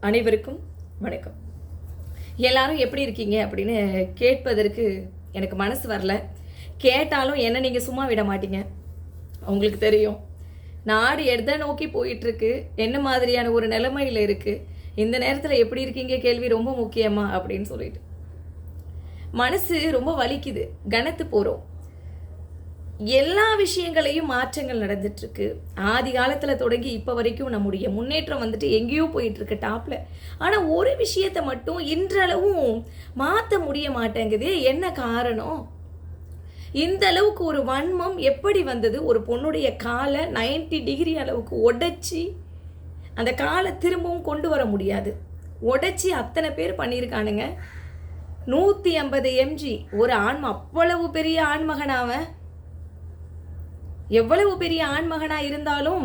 அனைவருக்கும் வணக்கம். எல்லாரும் எப்படி இருக்கீங்க அப்படின்னு கேட்பதற்கு எனக்கு மனசு வரல. கேட்டாலும் என்ன நீங்கள் சும்மா விட மாட்டீங்க. உங்களுக்கு தெரியும். நாடு எதை நோக்கி போயிட்டுருக்கு? என்ன மாதிரியான ஒரு நிலைமையில் இருக்குது இந்த நேரத்தில் எப்படி இருக்கீங்க? கேள்வி ரொம்ப முக்கியமா அப்படின்னு சொல்லிட்டு. மனசு ரொம்ப வலிக்குது. கனத்து போகிறோம் எல்லா விஷயங்களையும் மாற்றங்கள் நடந்துட்டு இருக்கு ஆதி காலத்துல தொடங்கி இப்போ வரைக்கும் நம்முடைய முன்னேற்றம் வந்துட்டு எங்கேயோ போயிட்டு இருக்கு டாப்ல. ஆனா ஒரு விஷயத்தை மட்டும் இன்றளவும் மாற்ற முடிய மாட்டேங்குது. என்ன காரணம்? இந்த அளவுக்கு ஒரு வன்மம் எப்படி வந்தது? ஒரு பொண்ணுடைய காலை 90 டிகிரி அளவுக்கு உடைச்சி அந்த காலை திரும்பவும் கொண்டு வர முடியாது. உடைச்சி அத்தனை பேர் பண்ணியிருக்கானுங்க. நூற்றி ஐம்பது எம்ஜி ஒரு ஆன்ம அவ்வளவு பெரிய ஆண்மகன் அவன். எவ்வளவு பெரிய ஆண்மகனாக இருந்தாலும்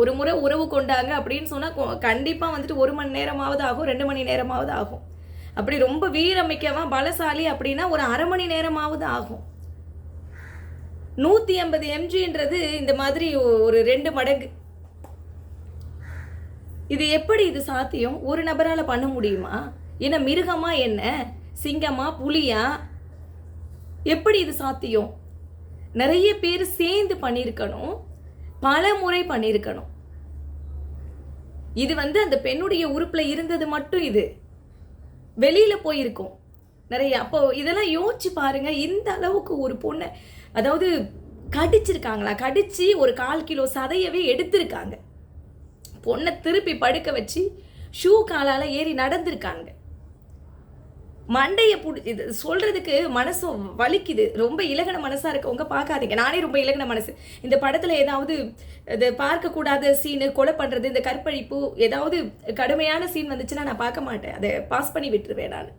ஒரு முறை உறவு கொண்டாங்க அப்படின்னு சொன்னால் கண்டிப்பாக வந்துட்டு ஒரு மணி நேரமாவது ஆகும் ரெண்டு மணி நேரமாவது ஆகும். அப்படி ரொம்ப வீரமிக்கவன் பலசாலி அப்படின்னா ஒரு அரை மணி நேரமாவது ஆகும். நூற்றி ஐம்பது எம்ஜின்றது இந்த மாதிரி ஒரு ரெண்டு மடங்கு. இது எப்படி இது சாத்தியம்? ஒரு நபரால் பண்ண முடியுமா? ஏன்னா மிருகமா என்ன? சிங்கமா? புலியா? எப்படி இது சாத்தியம்? நிறைய பேர் சேர்ந்து பண்ணியிருக்கணும் பல முறை பண்ணியிருக்கணும். இது வந்து அந்த பெண்ணுடைய உறுப்பில் இருந்தது மட்டும் இது. வெளியில் போயிருக்கும். நிறைய அப்போ இதெல்லாம் யோசிச்சு பாருங்க இந்த அளவுக்கு ஒரு பொண்ணை அதாவது கடிச்சிருக்காங்களா? கடிச்சு ஒரு கால் கிலோ சதையவே எடுத்திருக்காங்க. பொண்ணை திருப்பி படுக்க வச்சு ஷூ காலால் ஏறி நடந்திருக்காங்க. மண்டையை பிடி இது சொல்கிறதுக்கு மனசு வலிக்குது. ரொம்ப இலகன மனசாக இருக்கவங்க பார்க்காதீங்க. நானே ரொம்ப இலகன மனசு. இந்த படத்தில் ஏதாவது இது பார்க்கக்கூடாத சீனு கொலை பண்ணுறது இந்த கற்பழிப்பு ஏதாவது கடுமையான சீன் வந்துச்சுன்னா நான் பார்க்க மாட்டேன். அதை பாஸ் பண்ணி விட்டுருவேன் நான்.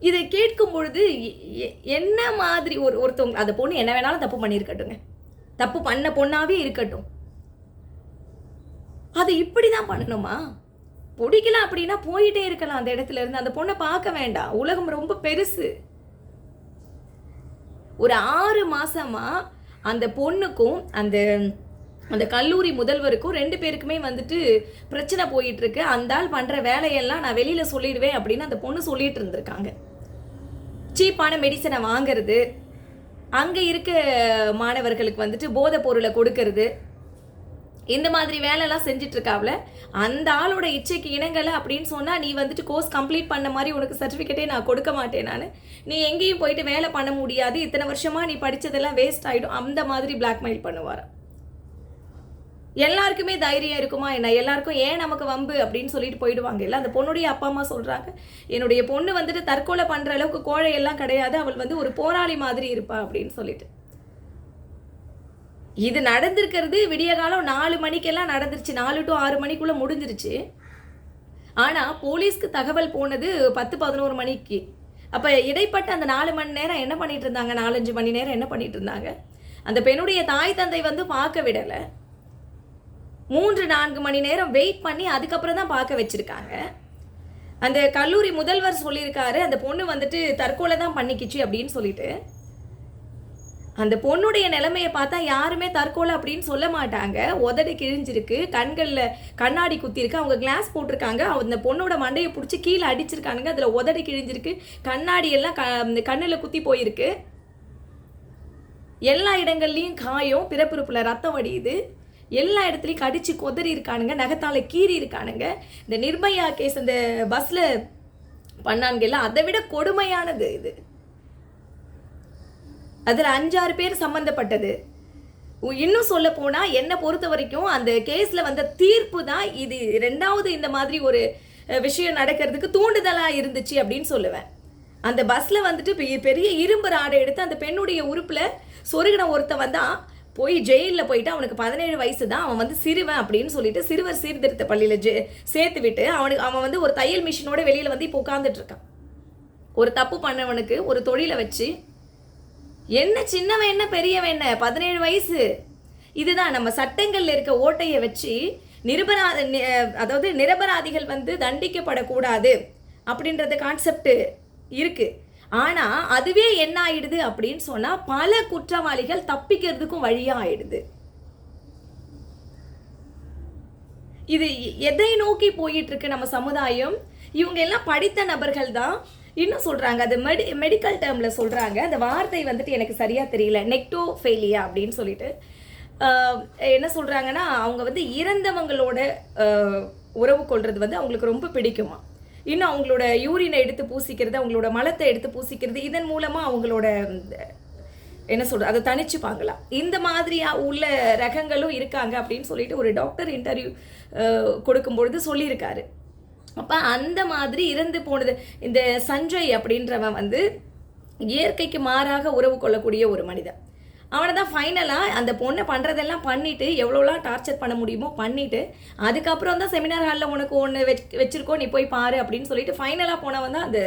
இதை கேட்கும் பொழுது எ- என்ன மாதிரி ஒரு ஒருத்தவங்க அந்த பொண்ணு என்ன வேணாலும் தப்பு பண்ணியிருக்கட்டுங்க. தப்பு பண்ண பொண்ணாவே இருக்கட்டும். அதை இப்படி தான் பண்ணணுமா? பிடிக்கல அப்படின்னா போயிட்டே இருக்கலாம் அந்த இடத்துல இருந்து. அந்த பொண்ணை பார்க்க வேண்டாம். உலகம் ரொம்ப பெருசு. ஒரு ஆறு மாசமா அந்த பொண்ணுக்கும் அந்த அந்த கல்லூரி முதல்வருக்கும் ரெண்டு பேருக்குமே வந்துட்டு பிரச்சனை போயிட்டு இருக்கு அந்த ஆள் பண்ற வேலையெல்லாம் நான் வெளியில சொல்லிடுவேன் அப்படின்னு அந்த பொண்ணு சொல்லிட்டு இருந்திருக்காங்க. சீப்பான மெடிசனை வாங்குறது அங்க இருக்க மாணவர்களுக்கு வந்துட்டு போதை பொருளை கொடுக்கறது இந்த மாதிரி வேலைலாம் செஞ்சுட்டு இருக்காப்ல அந்த ஆளோட இச்சைக்கு இணங்கலை அப்படின்னு சொன்னால் நீ வந்துட்டு கோர்ஸ் கம்ப்ளீட் பண்ண மாதிரி உனக்கு சர்டிஃபிகேட்டே நான் கொடுக்க மாட்டேன் நான். நீ எங்கேயும் போயிட்டு வேலை பண்ண முடியாது. இத்தனை வருஷமாக நீ படித்ததெல்லாம் வேஸ்ட் ஆகிடும் அந்த மாதிரி பிளாக்மெயில் பண்ணுவார்? எல்லாருக்குமே தைரியம் இருக்குமா என்ன? எல்லாருக்கும் ஏன் நமக்கு வம்பு அப்படின்னு சொல்லிட்டு போயிடுவாங்க. இல்லை அந்த பொண்ணுடைய அப்பா அம்மா சொல்கிறாங்க என்னுடைய பொண்ணு வந்துட்டு தற்கொலை பண்ணுற அளவுக்கு கோழையெல்லாம் கிடையாது. அவள் வந்து ஒரு போராளி மாதிரி இருப்பா அப்படின்னு சொல்லிட்டு. இது நடந்திருக்கிறது விடிய காலம் நாலு மணிக்கெல்லாம் நடந்துருச்சு. நாலு டு ஆறு மணிக்குள்ளே முடிஞ்சிருச்சு. ஆனால் போலீஸ்க்கு தகவல் போனது பத்து பதினோரு மணிக்கு. அப்போ இடைப்பட்ட அந்த நாலு மணி நேரம் என்ன பண்ணிட்டு இருந்தாங்க? நாலஞ்சு மணி நேரம் என்ன பண்ணிட்டு இருந்தாங்க? அந்த பெண்ணுடைய தாய் தந்தை வந்து பார்க்க விடலை. மூன்று நான்கு மணி நேரம் வெயிட் பண்ணி அதுக்கப்புறம் தான் பார்க்க வச்சுருக்காங்க. அந்த கல்லூரி முதல்வர் சொல்லியிருக்காரு அந்த பொண்ணு வந்துட்டு தற்கொலை தான் பண்ணிக்கிச்சு அப்படின்னு சொல்லிட்டு. அந்த பொண்ணுடைய நிலைமையை பார்த்தா யாருமே தற்கொலை அப்படின்னு சொல்ல மாட்டாங்க. உதடு கிழிஞ்சிருக்கு கண்களில் கண்ணாடி குத்திருக்கு அவங்க கிளாஸ் போட்டிருக்காங்க. அந்த பொண்ணோட மண்டையை பிடிச்சி கீழே அடிச்சிருக்கானுங்க. அதில் உதடு கிழிஞ்சிருக்கு கண்ணாடி எல்லாம் க கண்ணில் குத்தி போயிருக்கு. எல்லா இடங்கள்லையும் காயம் பிறப்பிறப்பில் ரத்தம் வடியுது. எல்லா இடத்துலையும் கடிச்சு கொதறி இருக்கானுங்க நகத்தால் கீறி இருக்கானுங்க. இந்த நிர்பயா கேஸ் அந்த பஸ்ஸில் பண்ணானுங்க எல்லாம் அதை விட கொடுமையானது இது. அதில் அஞ்சாறு பேர் சம்மந்தப்பட்டது உ- இன்னும் சொல்ல போனால் என்னை பொறுத்த வரைக்கும் அந்த கேஸில் வந்த தீர்ப்பு தான் இது. ரெண்டாவது இந்த மாதிரி ஒரு விஷயம் நடக்கிறதுக்கு தூண்டுதலாக இருந்துச்சு அப்படின்னு சொல்லுவேன். அந்த பஸ்ஸில் வந்துட்டு பெ- பெரிய இரும்பு ராடை எடுத்து அந்த பெண்ணுடைய உறுப்பில் சொருகின ஒருத்தன் வந்தா போய் ஜெயிலில் போயிட்டு அவனுக்கு பதினேழு வயசு தான் அவன் வந்து சிறுவன் அப்படின்னு சொல்லிட்டு சிறுவர் சீர்திருத்த பள்ளியில் ஜெ சேர்த்து விட்டு அவனுக்கு அவன் வந்து ஒரு தையல் மிஷினோட வெளியில் வந்து இப்போ உட்காந்துட்டு இருக்கான். ஒரு தப்பு பண்ணவனுக்கு ஒரு தொழிலை வச்சு என்ன சின்னவன் என்ன பெரியவன் என்ன? பதினேழு வயசு. இதுதான் நம்ம சட்டங்களில் இருக்க ஓட்டையை வச்சு நிரபரா அதாவது நிரபராதிகள் வந்து தண்டிக்கப்படக்கூடாது அப்படின்றது கான்செப்ட் இருக்கு. ஆனால் அதுவே என்ன ஆயிடுது அப்படின்னு சொன்னால் பல குற்றவாளிகள் தப்பிக்கிறதுக்கும் வழியாக ஆயிடுது. இது எதை நோக்கி போயிட்டு இருக்கு நம்ம சமுதாயம்? இவங்க எல்லாம் படித்த நபர்கள் தான். இன்னும் சொல்கிறாங்க அது மெடி மெடிக்கல் டேர்மில் சொல்கிறாங்க அந்த வார்த்தை வந்துட்டு எனக்கு சரியாக தெரியல. நெக்டோஃபேலியா அப்படின்னு சொல்லிட்டு. என்ன சொல்கிறாங்கன்னா அவங்க வந்து இறந்தவங்களோட உறவு கொள்வது வந்து அவங்களுக்கு ரொம்ப பிடிக்குமா? இன்னும் அவங்களோட யூரினை எடுத்து பூசிக்கிறது அவங்களோட மலத்தை எடுத்து பூசிக்கிறது இதன் மூலமாக அவங்களோட இந்த, என்ன சொல்கிறது அதை தனிச்சுப்பாங்களா? இந்த மாதிரியாக உள்ள ரகங்களும் இருக்காங்க அப்படின்னு சொல்லிட்டு ஒரு டாக்டர் இன்டர்வியூ கொடுக்கும்பொழுது சொல்லியிருக்காரு. அப்போ அந்த மாதிரி இறந்து போனது. இந்த சஞ்சய் அப்படின்றவன் வந்து இயற்கைக்கு மாறாக உறவு கொள்ளக்கூடிய ஒரு மனிதன். அவனை தான் ஃபைனலாக அந்த பொண்ணை பண்ணுறதெல்லாம் பண்ணிவிட்டு எவ்வளோலாம் டார்ச்சர் பண்ண முடியுமோ பண்ணிவிட்டு அதுக்கப்புறம் தான் செமினார் ஹாலில் உனக்கு ஒன்று வச் வச்சுருக்கோம் நீ போய் பாரு அப்படின்னு சொல்லிட்டு ஃபைனலாக போனவன் தான் அந்த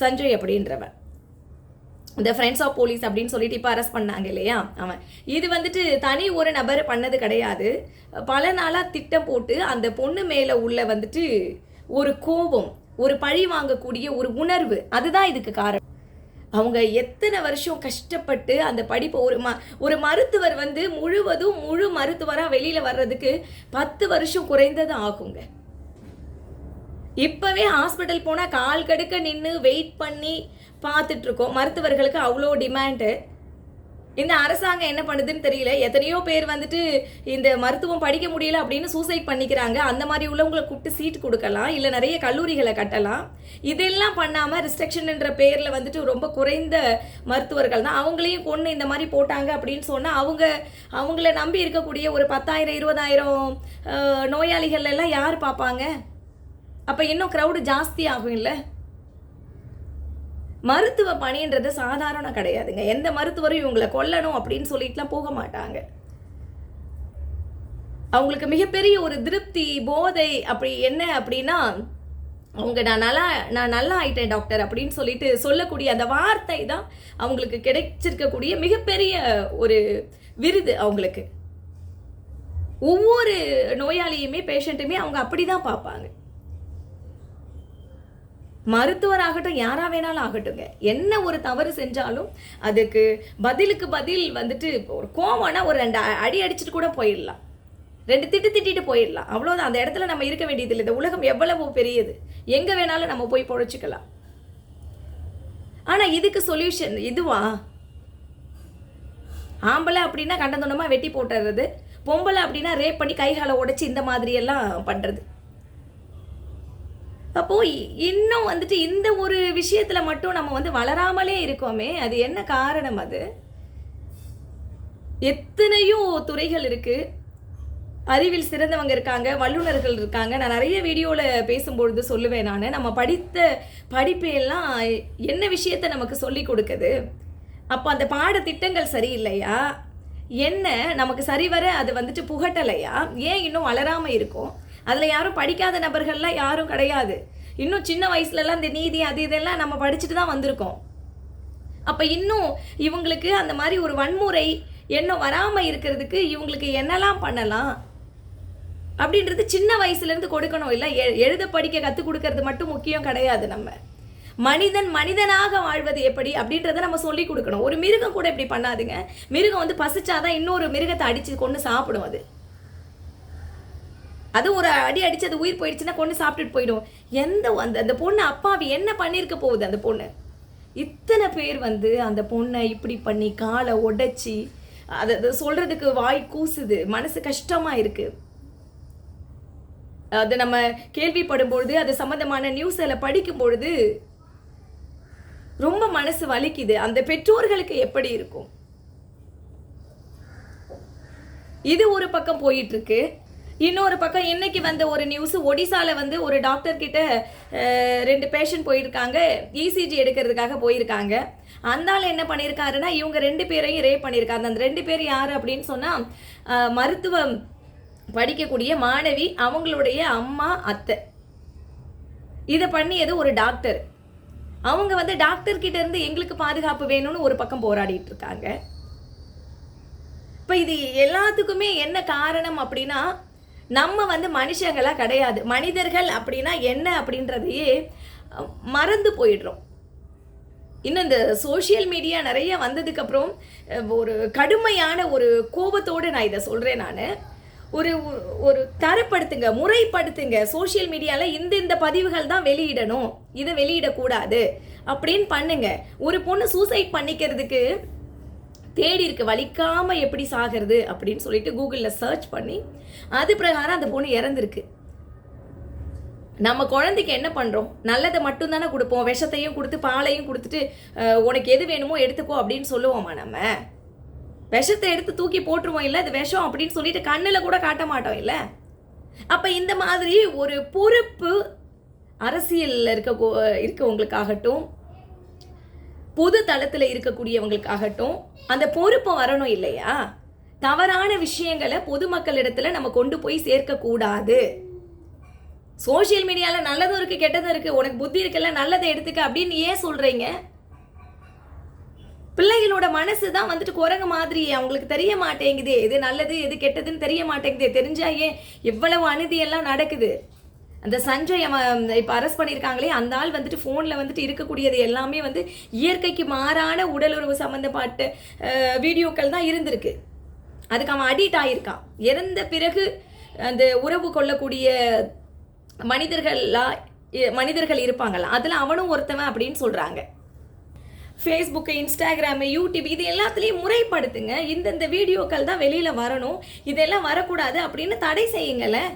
சஞ்சய் அப்படின்றவன். இந்த ஃப்ரெண்ட்ஸ் ஆஃப் போலீஸ் அப்படின்னு சொல்லிட்டு இப்போ அரெஸ்ட் பண்ணாங்க இல்லையா? அவன். இது வந்துட்டு தனி ஒரு நபர் பண்ணது கிடையாது. பல நாளாக திட்டம் போட்டு அந்த பொண்ணு மேலே உள்ள வந்துட்டு ஒரு கோபம் ஒரு பழி வாங்கக்கூடிய ஒரு உணர்வு அதுதான் இதுக்கு காரணம். அவங்க எத்தனை வருஷம் கஷ்டப்பட்டு அந்த படிப்பை ஒரு ம ஒரு மருத்துவர் வந்து முழுவதும் முழு மருத்துவராக வெளியில் வர்றதுக்கு பத்து வருஷம் குறைந்தது ஆகுங்க. இப்போவே ஹாஸ்பிட்டல் போனால் கால் கடுக்க நின்று வெயிட் பண்ணி பார்த்துட்ருக்கோம் மருத்துவர்களுக்கு அவ்வளோ டிமாண்டு. இந்த அரசாங்கம் என்ன பண்ணுதுன்னு தெரியல. எத்தனையோ பேர் வந்துட்டு இந்த மருத்துவம் படிக்க முடியல அப்படின்னு சூசைட் பண்ணிக்கிறாங்க. அந்த மாதிரி உள்ளவங்களை கூப்பிட்டு சீட் கொடுக்கலாம். இல்லை நிறைய கல்லூரிகளை கட்டலாம். இதெல்லாம் பண்ணாமல் ரிஸ்ட்ரிக்ஷன்ன்ற பேரில் வந்துட்டு ரொம்ப குறைந்த மருத்துவர்கள் தான். அவங்களையும் கொண்டு இந்த மாதிரி போட்டாங்க அப்படின்னு சொன்னால் அவங்க அவங்கள நம்பி இருக்கக்கூடிய ஒரு பத்தாயிரம் இருபதாயிரம் நோயாளிகள் எல்லாம் யார் பார்ப்பாங்க? அப்போ இன்னும் க்ரௌடு ஜாஸ்தி ஆகும் இல்லை மருத்துவ பணின்றது சாதாரணம் கிடையாதுங்க. எந்த மருத்துவரும் இவங்களை கொல்லணும் அப்படின்னு சொல்லிட்டுலாம் போக மாட்டாங்க. அவங்களுக்கு மிகப்பெரிய ஒரு திருப்தி போதை அப்படி என்ன அப்படின்னா அவங்க நான் நல்லா நான் நல்லா ஆயிட்டேன் டாக்டர் அப்படின்னு சொல்லிட்டு சொல்லக்கூடிய அந்த வார்த்தை தான் அவங்களுக்கு கிடைச்சிருக்கக்கூடிய மிகப்பெரிய ஒரு விருது அவங்களுக்கு. ஒவ்வொரு நோயாளியுமே பேஷண்ட்டுமே அவங்க அப்படி தான் பார்ப்பாங்க. மருத்துவராகட்டும் யாராக வேணாலும் ஆகட்டுங்க என்ன ஒரு தவறு செஞ்சாலும் அதுக்கு பதிலுக்கு பதில் வந்துட்டு ஒரு கோவம்னா ஒரு ரெண்டு அடி அடிச்சுட்டு கூட போயிடலாம். ரெண்டு திட்டு திட்டிட்டு போயிடலாம். அவ்வளோதான் அந்த இடத்துல நம்ம இருக்க வேண்டியதில்லை இந்த உலகம் எவ்வளவு பெரியது. எங்கே வேணாலும் நம்ம போய் பொழைச்சிக்கலாம். ஆனால் இதுக்கு சொல்யூஷன் இதுவா? ஆம்பளை அப்படின்னா கண்டந்தோண்டமாக வெட்டி போட்டுறது பொம்பளை அப்படின்னா ரேப் பண்ணி கைகாலை உடச்சி இந்த மாதிரியெல்லாம் பண்ணுறது அப்போ இ- இன்னும் வந்துட்டு இந்த ஒரு விஷயத்துல மட்டும் நம்ம வந்து வளராமலே இருக்கோமே அது என்ன காரணம் அது? எத்தனையோ துறைகள் இருக்கு. அறிவில் சிறந்தவங்க இருக்காங்க வல்லுநர்கள் இருக்காங்க. நான் நிறைய வீடியோவில் பேசும்பொழுது சொல்லுவேன் நான். நம்ம படித்த படிப்பையெல்லாம் என்ன விஷயத்த நமக்கு சொல்லி கொடுக்குது? அப்போ அந்த பாடத்திட்டங்கள் சரியில்லையா? என்ன நமக்கு சரிவர அது வந்துட்டு புகட்டலையா? ஏன் இன்னும் வளராமல் இருக்கும்? அதில் யாரும் படிக்காத நபர்கள்லாம் யாரும் கிடையாது. இன்னும் சின்ன வயசுலலாம் இந்த நீதி அது இதெல்லாம் நம்ம படிச்சுட்டு தான் வந்திருக்கோம். அப்போ இன்னும் இவங்களுக்கு அந்த மாதிரி ஒரு வன்முறை எண்ணம் வராமல் இருக்கிறதுக்கு இவங்களுக்கு என்னெல்லாம் பண்ணலாம்? அப்படின்றது சின்ன வயசுலேருந்து கொடுக்கணும். இல்லை எ- எழுத படிக்க கற்றுக் கொடுக்கறது மட்டும் முக்கியம் கிடையாது நம்ம. மனிதன் மனிதனாக வாழ்வது எப்படி அப்படின்றத நம்ம சொல்லி கொடுக்கணும். ஒரு மிருகம் கூட இப்படி பண்ணாதுங்க. மிருகம் வந்து பசிச்சாதான் இன்னொரு மிருகத்தை அடித்து கொண்டு சாப்பிடும் அது. அது ஒரு அடி அடிச்சு அது உயிர் போயிடுச்சுன்னா கொண்டு சாப்பிட்டுட்டு போயிடும். எந்த அந்த அந்த பொண்ணு அப்பாவி என்ன பண்ணியிருக்க போகுது அந்த பொண்ணு? இத்தனை பேர் வந்து அந்த பொண்ணை இப்படி பண்ணி காலை உடைச்சி அதை அதை சொல்றதுக்கு வாய் கூசுது மனசு கஷ்டமா இருக்கு. அது நம்ம கேள்விப்படும் பொழுது அது சம்பந்தமான நியூஸில் படிக்கும் பொழுது ரொம்ப மனசு வலிக்குது. அந்த பெற்றோர்களுக்கு எப்படி இருக்கும்? இது ஒரு பக்கம் போயிட்டு இருக்கு. இன்னொரு பக்கம் இன்னைக்கு வந்த ஒரு நியூஸ் ஒடிசால வந்து ஒரு டாக்டர் கிட்ட ரெண்டு பேஷண்ட் போயிருக்காங்க. இசிஜி எடுக்கிறதுக்காக போயிருக்காங்க. அந்த ஆள் என்ன பண்ணியிருக்காருன்னா இவங்க ரெண்டு பேரையும் ரேப் பண்ணியிருக்காங்க அந்த ரெண்டு பேர் யார் அப்படின்னு சொன்னால் மருத்துவம் படிக்கக்கூடிய மாணவி அவங்களுடைய அம்மா அத்தை. இதை பண்ணியது ஒரு டாக்டர் அவங்க வந்து டாக்டர் கிட்ட இருந்து எங்களுக்கு பாதுகாப்பு வேணும்னு ஒரு பக்கம் போராடிட்டு இருக்காங்க. இப்போ இது எல்லாத்துக்குமே என்ன காரணம் அப்படின்னா நம்ம வந்து மனுஷங்களாக கிடையாது. மனிதர்கள் அப்படின்னா என்ன அப்படின்றதையே மறந்து போயிடுறோம். இன்னும் இந்த சோஷியல் மீடியா நிறைய வந்ததுக்கப்புறம் ஒரு கடுமையான ஒரு கோபத்தோடு நான் இதை சொல்கிறேன் நான். ஒரு ஒரு தரப்படுத்துங்க முறைப்படுத்துங்க. சோஷியல் மீடியாவில் இந்த இந்த பதிவுகள் தான் வெளியிடணும். இதை வெளியிடக்கூடாது. அப்படின்னு பண்ணுங்க. ஒரு பொண்ணு சூசைட் பண்ணிக்கிறதுக்கு தேடி இருக்க வலிக்காமல் எப்படி சாகிறது அப்படின்னு சொல்லிட்டு கூகுளில் சர்ச் பண்ணி அது பிரகாரம் அந்த பொண்ணு இறந்துருக்கு. நம்ம குழந்தைக்கு என்ன பண்ணுறோம் நல்லதை மட்டும்தானே கொடுப்போம். விஷத்தையும் கொடுத்து பாலையும் கொடுத்துட்டு உனக்கு எது வேணுமோ எடுத்துக்கோ அப்படின்னு சொல்லுவோமா நம்ம? விஷத்தை எடுத்து தூக்கி போட்டுருவோம் இல்லை? அது விஷம் அப்படின்னு சொல்லிட்டு கண்ணில் கூட காட்ட மாட்டோம் இல்லை? அப்போ இந்த மாதிரி ஒரு பொறுப்பு அரசியலில் இருக்க இருக்கவங்களுக்காகட்டும் பொது தளத்தில் இருக்கக்கூடியவங்களுக்காகட்டும் அந்த பொறுப்பு வரணும் இல்லையா? தவறான விஷயங்களை பொதுமக்களிடத்துல நம்ம கொண்டு போய் சேர்க்கக்கூடாது. சோஷியல் மீடியாவில் நல்லதும் இருக்கு கெட்டதும் இருக்கு உனக்கு புத்தி இருக்குல்ல நல்லதை எடுத்துக்க அப்படின்னு ஏன் சொல்றீங்க? பிள்ளைகளோட மனசு தான் வந்துட்டு குரங்கு மாதிரி அவங்களுக்கு தெரிய மாட்டேங்குது. எது நல்லது எது கெட்டதுன்னு தெரிய மாட்டேங்குது. தெரிஞ்சா ஏன் இவ்வளவு அநீதி எல்லாம் நடக்குது? அந்த சஞ்சய் அவன் இப்போ அரெஸ்ட் பண்ணியிருக்காங்களே அந்த ஆள் வந்துட்டு ஃபோனில் வந்துட்டு இருக்கக்கூடியது எல்லாமே வந்து இயற்கைக்கு மாறான உடலுறவு சம்மந்தப்பட்ட வீடியோக்கள் தான் இருந்திருக்கு. அதுக்கு அவன் அடிக்ட் ஆகியிருக்கான் இறந்த பிறகு அந்த உறவு கொள்ளக்கூடிய மனிதர்களாக மனிதர்கள் இருப்பாங்கல்ல அதில் அவனும் ஒருத்தவன் அப்படின்னு சொல்கிறாங்க ஃபேஸ்புக்கு இன்ஸ்டாகிராமு யூடியூப் இது எல்லாத்துலேயும் முறைப்படுத்துங்க. இந்தந்த வீடியோக்கள் தான் வெளியில் வரணும். இதெல்லாம் வரக்கூடாது அப்படின்னு தடை செய்யுங்களேன்.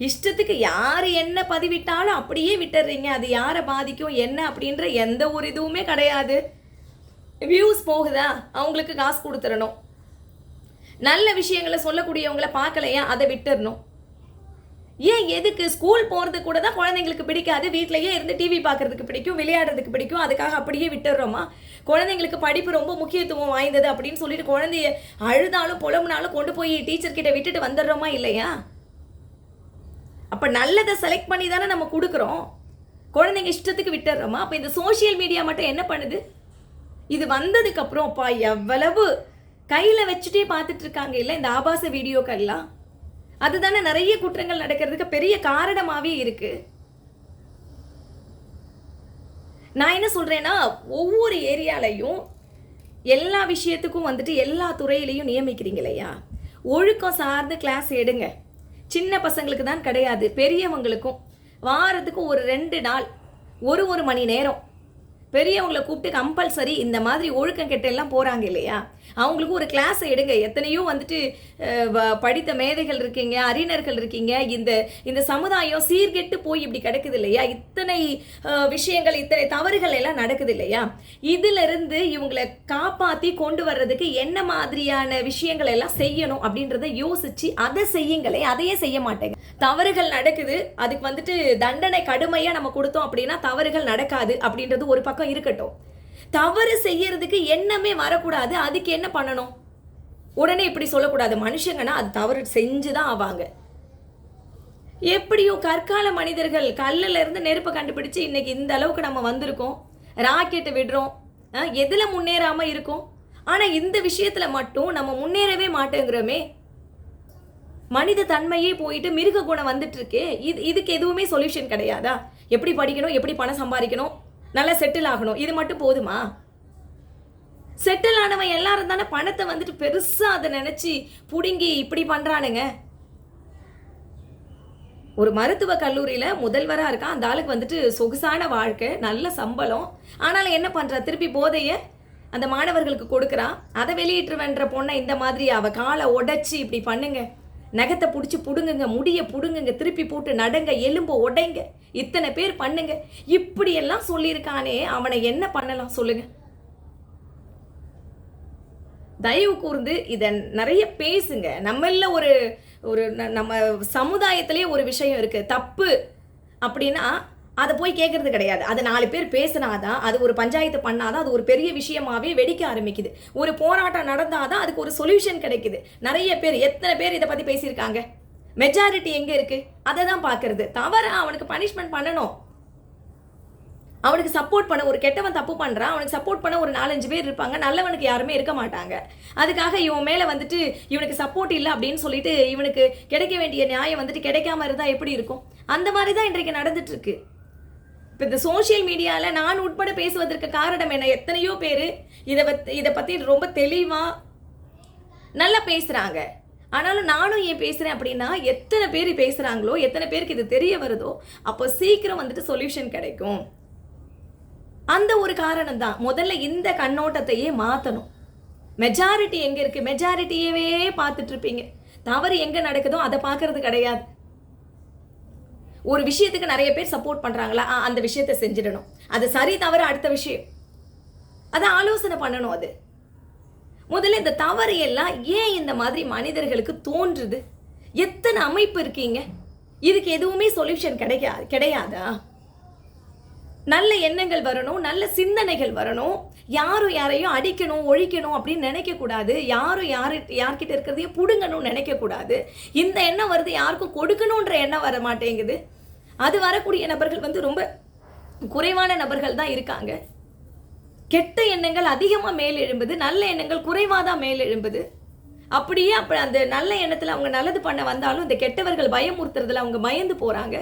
இஷ்டத்துக்கு யார் என்ன பதிவிட்டாலும் அப்படியே விட்டுறீங்க. அது யாரை பாதிக்கும் என்ன அப்படின்ற எந்த ஒரு இதுவுமே கிடையாது. வியூஸ் போகுதா? அவங்களுக்கு காசு கொடுத்துடணும். நல்ல விஷயங்களை சொல்லக்கூடியவங்கள பார்க்கலையா? அதை விட்டுறணும். ஏன் எதுக்கு? ஸ்கூல் போகிறது கூட தான் குழந்தைங்களுக்கு பிடிக்காது. வீட்டிலையே இருந்து டிவி பார்க்குறதுக்கு பிடிக்கும் விளையாடுறதுக்கு பிடிக்கும். அதுக்காக அப்படியே விட்டுடுறோமா குழந்தைங்களுக்கு படிப்பு ரொம்ப முக்கியத்துவம் வாய்ந்தது அப்படின்னு சொல்லிட்டு குழந்தைய அழுதாலும் புலம்புனாலும் கொண்டு போய் டீச்சர்கிட்ட விட்டுட்டு வந்துடுறோமா இல்லையா? அப்போ நல்லதை செலக்ட் பண்ணி தானே நம்ம கொடுக்குறோம். குழந்தைங்க இஷ்டத்துக்கு விட்டுறோமா? அப்போ இந்த சோஷியல் மீடியா மட்டும் என்ன பண்ணுது? இது வந்ததுக்கப்புறம் அப்பா எவ்வளவு கையில் வச்சுட்டே பார்த்துட்டு இருக்காங்க. இல்லை இந்த ஆபாச வீடியோக்கள்லாம். அதுதானே நிறைய குற்றங்கள் நடக்கிறதுக்கு பெரிய காரணமாகவே இருக்கு. நான் என்ன சொல்கிறேன்னா ஒவ்வொரு ஏரியாலையும் எல்லா விஷயத்துக்கும் வந்துட்டு எல்லா துறையிலையும் நியமிக்கிறீங்க இல்லையா? ஒழுக்கம் சார்ந்து கிளாஸ் எடுங்க. சின்ன பசங்களுக்கு தான் கிடையாது பெரியவங்களுக்கும் வாரத்துக்கு ஒரு ரெண்டு நாள் ஒரு ஒரு மணி நேரம். பெரியவங்களை கூப்பிட்டு கம்பல்சரி இந்த மாதிரி ஒழுக்கம் கெட்ட எல்லாம் போகிறாங்க இல்லையா? அவங்களுக்கு ஒரு கிளாஸ் எடுங்க. எத்தனையோ வந்துட்டு வ- படித்த மேதைகள் இருக்கீங்க அறிஞர்கள் இருக்கீங்க. இந்த இந்த சமுதாயம் சீர்கெட்டு போய் இப்படி கிடக்குது இல்லையா? இத்தனை விஷயங்கள் இத்தனை தவறுகள் எல்லாம் நடக்குது இல்லையா? இதுல இருந்து இவங்களை காப்பாற்றி கொண்டு வர்றதுக்கு என்ன மாதிரியான விஷயங்கள் எல்லாம் செய்யணும் அப்படின்றத யோசிச்சு அதை செய்யுங்களே. அதையே செய்ய மாட்டேங்க. தவறுகள் நடக்குது. அதுக்கு வந்துட்டு தண்டனை கடுமையாக நம்ம கொடுத்தோம் அப்படின்னா தவறுகள் நடக்காது அப்படின்றது ஒரு பக்கம். இருக்கட்டும். தவறு செய்யறதுக்கு எண்ணமே வரக்கூடாது. அதுக்கு என்ன பண்ணணும்? உடனே இப்படி சொல்லக்கூடாது. மனுஷங்கன்னா அது தவறு செஞ்சுதான் ஆவாங்க. எப்படியோ கற்கால மனிதர்கள் கல்லில் இருந்து நெருப்பை கண்டுபிடிச்சு இன்னைக்கு இந்த அளவுக்கு நம்ம வந்திருக்கோம். ராக்கெட்டை விடுறோம். எதில் முன்னேறாமல் முன்னேறாம இருக்கோம்? ஆனால் இந்த விஷயத்தில் மட்டும் நம்ம முன்னேறவே மாட்டேங்கிறோமே. மனித தன்மையே போயிட்டு மிருக குணம் வந்துட்டு இருக்கே. இது இதுக்கு எதுவுமே சொல்யூஷன் கிடையாதா? எப்படி படிக்கணும்? எப்படி பணம் சம்பாதிக்கணும்? நல்லா செட்டில் ஆகணும். இது மட்டும் போதுமா? செட்டில் ஆனவன் எல்லாரும் தானே பணத்தை வந்துட்டு பெருசாக அதை நினச்சி பிடுங்கி இப்படி பண்ணுறானுங்க ஒரு மருத்துவ கல்லூரியில் முதல்வராக இருக்கான். அந்த ஆளுக்கு வந்துட்டு சொகுசான வாழ்க்கை நல்ல சம்பளம். ஆனாலும் என்ன பண்ணுறா திருப்பி போதைய அந்த மாணவர்களுக்கு கொடுக்குறான் அதை வெளியிட்டுருவன்ற பொண்ணை இந்த மாதிரி அவள் காலை உடைச்சி இப்படி பண்ணுங்க. நகத்தை பிடிச்சி பிடுங்குங்க முடிய பிடுங்குங்க திருப்பி போட்டு நடங்க எலும்பு உடைங்க. இத்தனை பேர் பண்ணுங்க. இப்படியெல்லாம் சொல்லியிருக்கானே அவனை என்ன பண்ணலாம் சொல்லுங்க. தயவு கூர்ந்து இதை நிறைய பேசுங்க. நம்மள ஒரு ஒரு நம்ம சமுதாயத்திலே ஒரு விஷயம் இருக்கு. தப்பு அப்படின்னா அதை போய் கேட்கறது கிடையாது. அது நாலு பேர் பேசினாதான் அது ஒரு பஞ்சாயத்து பண்ணாதான் அது ஒரு பெரிய விஷயமாவே வெடிக்க ஆரம்பிக்குது. ஒரு போராட்டம் நடந்தாதான் அதுக்கு ஒரு சொல்யூஷன் கிடைக்குது. நிறைய பேர் எத்தனை பேர் இதை பத்தி பேசியிருக்காங்க? மெஜாரிட்டி எங்க இருக்கு? அதை தான் பார்க்கறது. தவற அவனுக்கு பனிஷ்மெண்ட் பண்ணணும். அவனுக்கு சப்போர்ட் பண்ண ஒரு கெட்டவன் தப்பு பண்ணுறான் அவனுக்கு சப்போர்ட் பண்ண ஒரு நாலஞ்சு பேர் இருப்பாங்க. நல்லவனுக்கு யாருமே இருக்க மாட்டாங்க. அதுக்காக இவன் மேலே வந்துட்டு இவனுக்கு சப்போர்ட் இல்லை அப்படின்னு சொல்லிட்டு இவனுக்கு கிடைக்க வேண்டிய நியாயம் வந்துட்டு கிடைக்காம இருந்தால் எப்படி இருக்கும்? அந்த மாதிரி தான் இன்றைக்கு நடந்துட்டு இருக்கு இப்போ இந்த சோஷியல் மீடியாவில் நான் உட்பட பேசுவதற்கு காரணம் என்ன? எத்தனையோ பேர் இதை பத் இதை பற்றி ரொம்ப தெளிவாக நல்லா பேசுகிறாங்க ஆனாலும் நானும் ஏன் பேசுகிறேன் அப்படின்னா எத்தனை பேர் பேசுகிறாங்களோ எத்தனை பேருக்கு இது தெரிய வருதோ அப்போ சீக்கிரம் வந்துட்டு சொல்யூஷன் கிடைக்கும். அந்த ஒரு காரணம் தான். முதல்ல இந்த கண்ணோட்டத்தையே மாற்றணும் மெஜாரிட்டி எங்கே இருக்குது மெஜாரிட்டியவே பார்த்துட்ருப்பீங்க தவறு எங்கே நடக்குதோ அதை பார்க்கறது கிடையாது. ஒரு விஷயத்துக்கு நிறைய பேர் சப்போர்ட் பண்ணுறாங்களா அந்த விஷயத்தை செஞ்சிடணும். அது சரி தவறு அடுத்த விஷயம். அதை ஆலோசனை பண்ணணும் அது. முதல்ல இந்த தவறு எல்லாம் ஏன் இந்த மாதிரி மனிதர்களுக்கு தோன்றுது? எத்தனை அமைப்பு இருக்கீங்க? இதுக்கு எதுவுமே சொல்யூஷன் கிடைக்காது கிடையாதா? நல்ல எண்ணங்கள் வரணும் நல்ல சிந்தனைகள் வரணும். யாரும் யாரையும் அடிக்கணும் ஒழிக்கணும் அப்படின்னு நினைக்கக்கூடாது. யாரும் யாரு யார்கிட்ட இருக்கிறதையும் பிடுங்கணும்னு நினைக்கக்கூடாது. இந்த எண்ணம் வருது யாருக்கும் கொடுக்கணுன்ற எண்ணம் வர மாட்டேங்குது. அது வரக்கூடிய நபர்கள் வந்து ரொம்ப குறைவான நபர்கள் தான் இருக்காங்க. கெட்ட எண்ணங்கள் அதிகமாக மேல் எழும்புது நல்ல எண்ணங்கள் குறைவாக தான் மேல் எழும்புது. அப்படியே அப்போ அந்த நல்ல எண்ணத்தில் அவங்க நல்லது பண்ண வந்தாலும் இந்த கெட்டவர்கள் பயமுறுத்துறதுல அவங்க பயந்து போகிறாங்க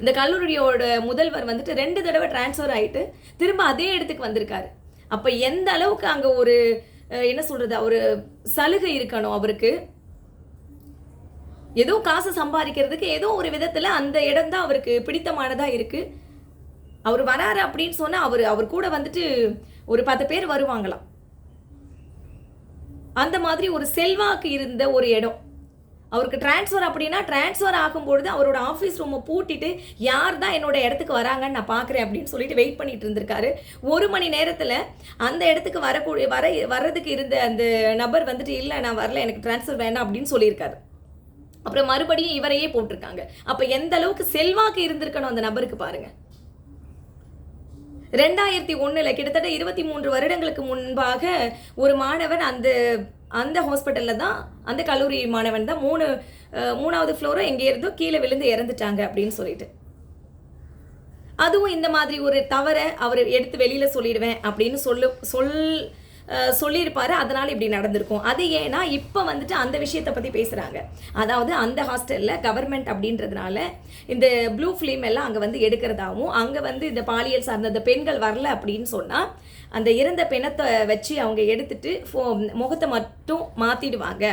இந்த கல்லூரியோட முதல்வர் வந்துட்டு ரெண்டு தடவை டிரான்ஸ்ஃபர் ஆகிட்டு திரும்ப அதே இடத்துக்கு வந்திருக்காரு. அப்போ எந்த அளவுக்கு அங்கே ஒரு என்ன சொல்கிறது ஒரு சலுகை இருக்கணும் அவருக்கு? ஏதோ காசு சம்பாதிக்கிறதுக்கு ஏதோ ஒரு விதத்தில் அந்த இடம் தான் அவருக்கு பிடித்தமானதாக இருக்குது அவர் வராரு அப்படின்னு சொன்னால் அவர் அவர் கூட வந்துட்டு ஒரு பத்து பேர் வருவாங்களாம். அந்த மாதிரி ஒரு செல்வாக்கு இருந்த ஒரு இடம். அவருக்கு டிரான்ஸ்ஃபர் அப்படின்னா டிரான்ஸ்ஃபர் ஆகும்பொழுது அவரோட ஆஃபீஸ் ரூமை பூட்டிட்டு யார் தான் என்னோட இடத்துக்கு வராங்கன்னு நான் பார்க்குறேன் அப்படின்னு சொல்லிட்டு வெயிட் பண்ணிட்டு இருந்திருக்காரு. ஒரு மணி நேரத்தில் அந்த இடத்துக்கு வரக்கூடிய வர வர்றதுக்கு இருந்த அந்த நபர் வந்துட்டு இல்லை நான் வரல எனக்கு டிரான்ஸ்ஃபர் வேணாம் அப்படின்னு சொல்லியிருக்காரு. அப்புறம் மறுபடியும் இவரையே போட்டிருக்காங்க. அப்போ எந்த அளவுக்கு செல்வாக்கு இருந்திருக்கணும் அந்த நபருக்கு பாருங்கள் ரெண்டாயிரத்தி ஒன்றில் கிட்டத்தட்ட இருபத்தி மூன்று வருடங்களுக்கு முன்பாக ஒரு மாணவன் அந்த அந்த ஹாஸ்பிட்டலில் தான் அந்த கல்லூரி மாணவன் தான் மூணு மூணாவது ஃப்ளோரோ எங்கே இருந்தோ கீழே விழுந்து இறந்துட்டாங்க அப்படின்னு சொல்லிட்டு. அதுவும் இந்த மாதிரி ஒரு தவறை அவர் எடுத்து வெளியில் சொல்லிடுவேன் அப்படின்னு சொல்லு சொல் சொல்லியிருப்பாரு. அதனால இப்படி நடந்திருக்கும். அது ஏன்னா இப்போ வந்துட்டு அந்த விஷயத்தை பற்றி பேசுகிறாங்க அதாவது அந்த ஹாஸ்டலில் கவர்மெண்ட் அப்படின்றதுனால இந்த ப்ளூ ஃபிலிம் எல்லாம் அங்கே வந்து எடுக்கிறதாவும் அங்கே வந்து இந்த பாலியல் சார்ந்த இந்த பெண்கள் வரல அப்படின்னு சொன்னால் அந்த இறந்த பிணத்தை வச்சு அவங்க எடுத்துட்டு ஃபோ முகத்தை மட்டும் மாற்றிடுவாங்க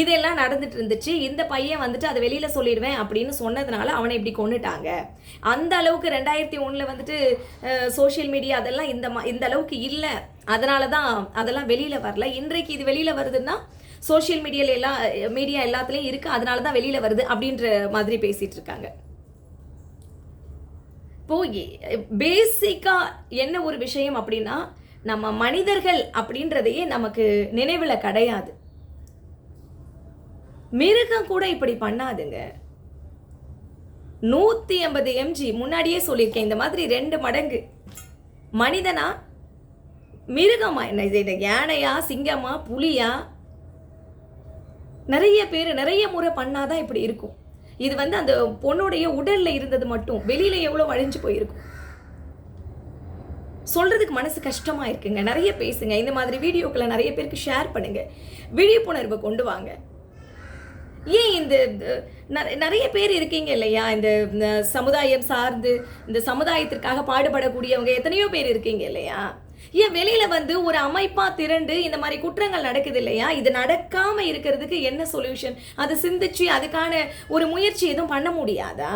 இதெல்லாம் நடந்துட்டு இருந்துச்சு இந்த பையன் வந்துட்டு அதை வெளியில் சொல்லிடுவேன் அப்படின்னு சொன்னதுனால அவனை இப்படி கொண்டுட்டாங்க அந்த அளவுக்கு ரெண்டாயிரத்தி ஒன்றில் வந்துட்டு சோஷியல் மீடியா அதெல்லாம் இந்த இந்த அளவுக்கு இல்லை. அதனால தான் அதெல்லாம் வெளியில் வரல. இன்றைக்கு இது வெளியில் வருதுன்னா சோஷியல் மீடியால எல்லாம் மீடியா எல்லாத்துலேயும் இருக்குது அதனால தான் வெளியில் வருது அப்படின்ற மாதிரி பேசிகிட்டு இருக்காங்க இப்போ பேசிக்கா என்ன ஒரு விஷயம் அப்படின்னா நம்ம மனிதர்கள் அப்படின்றதையே நமக்கு நினைவில் கிடையாது. மிருகம் கூட இப்படி பண்ணாதுங்க. நூற்றி ஐம்பது எம்ஜி முன்னாடியே சொல்லியிருக்கேன் இந்த மாதிரி ரெண்டு மடங்கு. மனிதனா? மிருகமா? என்ன இது யானையா சிங்கமா புலியா? நிறைய பேர் நிறைய முறை பண்ணாதான் இப்படி இருக்கும். இது வந்து அந்த பொண்ணுடைய உடல்ல இருந்தது மட்டும் வெளியில எவ்வளோ அழிஞ்சு போயிருக்கும். சொல்றதுக்கு மனசு கஷ்டமா இருக்குங்க. நிறைய பேசுங்க. இந்த மாதிரி வீடியோக்களை நிறைய பேருக்கு ஷேர் பண்ணுங்க. விழிப்புணர்வை கொண்டு வாங்க. ஏன் இந்த நிறைய பேர் இருக்கீங்க இல்லையா? இந்த இந்த சமுதாயம் சார்ந்து இந்த சமுதாயத்திற்காக பாடுபடக்கூடியவங்க எத்தனையோ பேர் இருக்கீங்க இல்லையா? ஏன் வெளியில வந்து ஒரு அமைப்பா திரண்டு இந்த மாதிரி குற்றங்கள் நடக்குது இல்லையா? இது நடக்காம இருக்கிறதுக்கு என்ன சொல்யூஷன் அதை சிந்திச்சு அதுக்கான ஒரு முயற்சி எதுவும் பண்ண முடியாதா?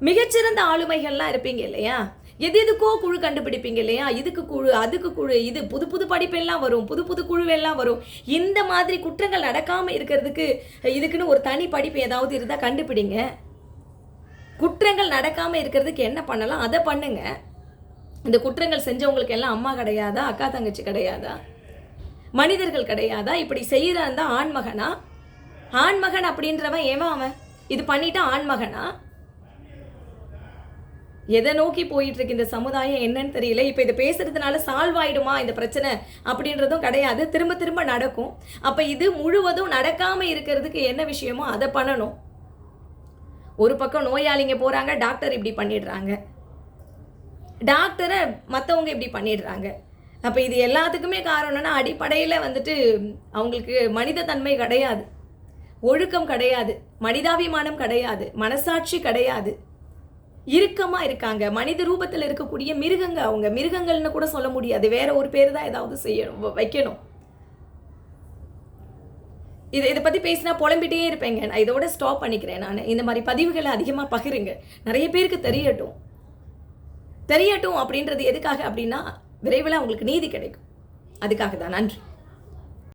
மிகச்சிறந்த ஆளுமைகள்லாம் இருப்பீங்க இல்லையா? எது எதுக்கோ குழு கண்டுபிடிப்பீங்க இல்லையா? இதுக்கு குழு அதுக்கு குழு இது புது புது படிப்பெல்லாம் வரும் புது புது குழுவெல்லாம் வரும். இந்த மாதிரி குற்றங்கள் நடக்காமல் இருக்கிறதுக்கு இதுக்குன்னு ஒரு தனி படிப்பு ஏதாவது இருந்தால் கண்டுபிடிங்க. குற்றங்கள் நடக்காமல் இருக்கிறதுக்கு என்ன பண்ணலாம்? அதை பண்ணுங்க. இந்த குற்றங்கள் செஞ்சவங்களுக்கு எல்லாம் அம்மா கிடையாதா? அக்கா தங்கச்சி கிடையாதா? மனிதர்கள் கிடையாதா? இப்படி செய்கிறான் தான் ஆண்மகனா? ஆண்மகன் அப்படின்றவன் ஏவன் அவன்? இது பண்ணிட்டான் ஆண்மகனா? எதை நோக்கி போயிட்டு இருக்கு இந்த சமுதாயம் என்னன்னு தெரியல. இப்போ இதை பேசுறதுனால சால்வ் ஆயிடுமா இந்த பிரச்சனை அப்படின்றதும் கிடையாது. திரும்ப திரும்ப நடக்கும். அப்போ இது முழுவதும் நடக்காம இருக்கிறதுக்கு என்ன விஷயமோ அதை பண்ணணும். ஒரு பக்கம் நோயாளிங்க போறாங்க டாக்டர் இப்படி பண்ணிடுறாங்க. டாக்டரை மற்றவங்க இப்படி பண்ணிடுறாங்க. அப்போ இது எல்லாத்துக்குமே காரணம்னா அடிப்படையில் வந்துட்டு அவங்களுக்கு மனித தன்மை கிடையாது. ஒழுக்கம் கிடையாது. மனிதாபிமானம் கிடையாது. மனசாட்சி கிடையாது. இறுக்கமா இருக்காங்க. மனித ரூபத்தில் இருக்கக்கூடிய மிருகங்க அவங்க. மிருகங்கள்னு கூட சொல்ல முடியாது. வேற ஒரு பேர் தான் ஏதாவது செய்யணும் வ- வைக்கணும். இது இதை பற்றி பேசினா புலம்பிட்டே இருப்பேங்க. நான் இதோட ஸ்டாப் பண்ணிக்கிறேன் நான். இந்த மாதிரி பதிவுகளை அதிகமாக பகிருங்க. நிறைய பேருக்கு தெரியட்டும். தெரியட்டும் அப்படின்றது எதுக்காக அப்படின்னா விரைவில் அவங்களுக்கு நீதி கிடைக்கும். அதுக்காக தான். நன்றி.